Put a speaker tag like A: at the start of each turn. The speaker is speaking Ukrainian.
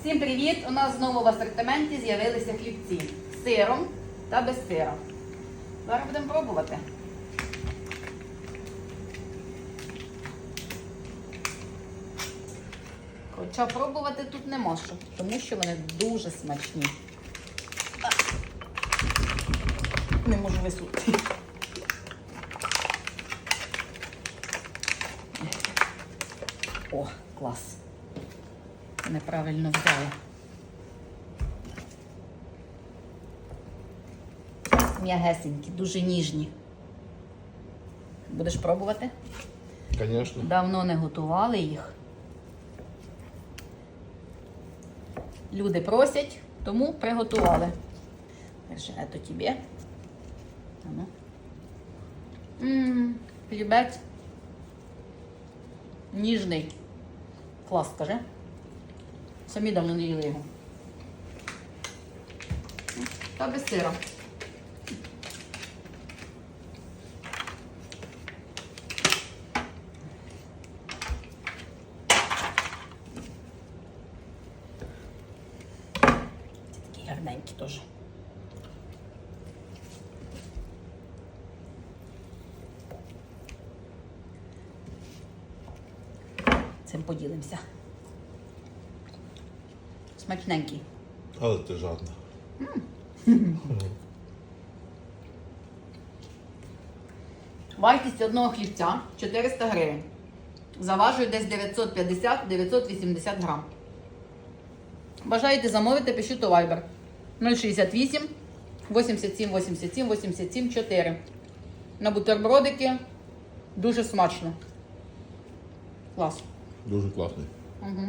A: Всім привіт! У нас знову в асортименті з'явилися хлібці з сиром та без сира. Зараз будемо пробувати. Хоча пробувати тут не можу, тому що вони дуже смачні. Не можу висунути. О, клас. Неправильно взяла. М'ягесенькі, дуже ніжні. Будеш пробувати?
B: Конечно.
A: Давно не готували їх. Люди просять, тому приготували. Перше, это тебе. А ну. Хлібець. Ніжний. Клас, скажи. Самі давно не їли його. Та без сира. Такі гарненькі теж. Цим поділимося. Смачненький.
B: Але ти жадна.
A: Вартість одного хлібця 400 гривень. Заважує десь 950-980 грам. Бажаєте замовити, пишіть у Viber 068 87 87 87 4. На бутербродики дуже смачно. Клас.
B: Дуже класний.
A: Угу.